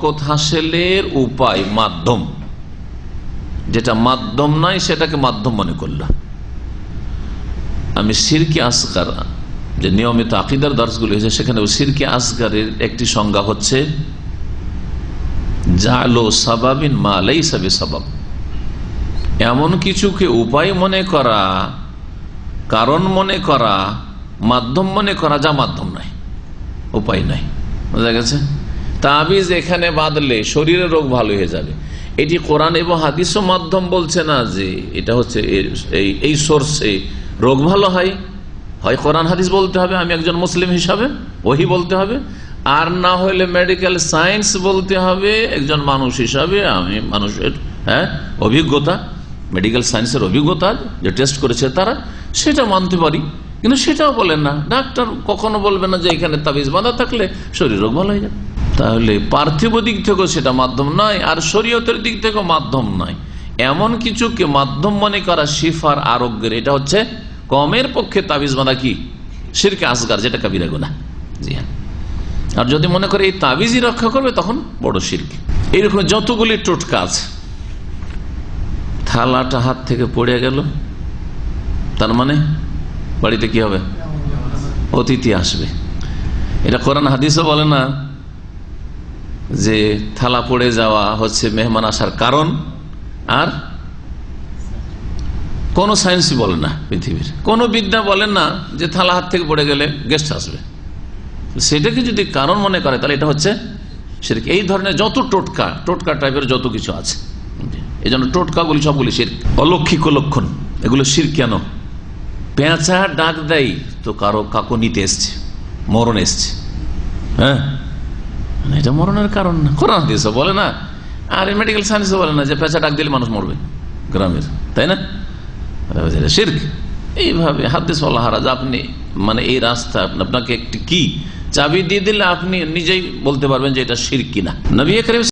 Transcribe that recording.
বরকত হাসিলের উপায়, মাধ্যম। যেটা মাধ্যম নয় সেটাকে মাধ্যম মনে করলাম আমি সিরকি যে নিয়মিত আকিদার দর্শগুলি হয়েছে, সেখানে সিরকি আসগারের একটি সংজ্ঞা হচ্ছে, জালো সাবাবিন মালাই সাবে এমন কিছুকে উপায় মনে করা, কারণ মনে করা, মাধ্যম মনে করা, যা মাধ্যম নাই, উপায় নাই। বোঝা গেছে? তাবিজ এখানে বাঁধলে শরীরের রোগ ভালো হয়ে যাবে। এটি কোরআন এবং হাদিসও মাধ্যম বলছে না যে এটা হচ্ছে এই সোর্সে রোগ ভালো হয়। হয় কোরআন, হাদিস বলতে হবে, আমি একজন মুসলিম হিসাবে, ওহি বলতে হবে। আর না হলে মেডিকেল সায়েন্স বলতে হবে, একজন মানুষ হিসাবে আমি মানুষের হ্যাঁ অভিজ্ঞতা মেডিকেল সায়েন্সের অভিজ্ঞতা যে টেস্ট করেছে তারা, সেটা মানতে পারি। কিন্তু সেটাও বলেন না। ডাক্তার কখনো বলবে না যে এখানে তাবিজ বাঁধা থাকলে শরীর রোগ ভালো হয়ে যাবে। তাহলে পার্থিব দিক থেকেও সেটা মাধ্যম নয়, আর শরীয়তের দিক থেকেও মাধ্যম নয়। এমন কিছুকে মাধ্যম মনে করা শিফার আরোগ্যের, এটা হচ্ছে কমের পক্ষে তাবিজ বাঁধা কি? শিরকে আসগার, যেটা কাবিরা গোনা জি হ্যাঁ। আর যদি মনে করে এই তাবিজই রক্ষা করবে, তখন বড় শিরকে। এইরকম যতগুলি টোটকা আছে, থালাটা হাত থেকে পড়ে গেল, তার মানে বাড়িতে কি হবে? অতিথি আসবে। এটা কোরআন হাদিসও বলে না যে থালা পড়ে যাওয়া হচ্ছে মেহমান আসার কারণ, আর কোন সায়েন্সই বলে না পৃথিবীর। কোন বিদ্যা বলেন না যে থালা হাত থেকে পড়ে গেলে গেস্ট আসবে। সেটাকে যদি কারণ মনে করে, তাহলে এটা হচ্ছে সেটা এই ধরনের যত টোটকা টোটকা টাইপের যত কিছু আছে, এই জন্য টোটকাগুলি সবগুলি শির অলক্ষিক লক্ষণ, এগুলো শির কেন? পেঁচা ডাক দেয়, তো কারও কাকো নিতে এসছে, মরণ এসছে। হ্যাঁ? এটা মরণের কারণ। না কোরআন দিয়েছে, বলে না। আর মেডিকেল সায়েন্সে বলে না যে পেঁচা ডাক দিলে মানুষ মরবে গ্রামের, তাই না? শির্ক। এইভাবে হাদিস হারাজ, আপনি মানে এই রাস্তা, আপনাকে একটি কি? চাবি দিয়ে দিলে আপনি নিজেই বলতে পারবেন যে এটা শির কিনা। নবী করিম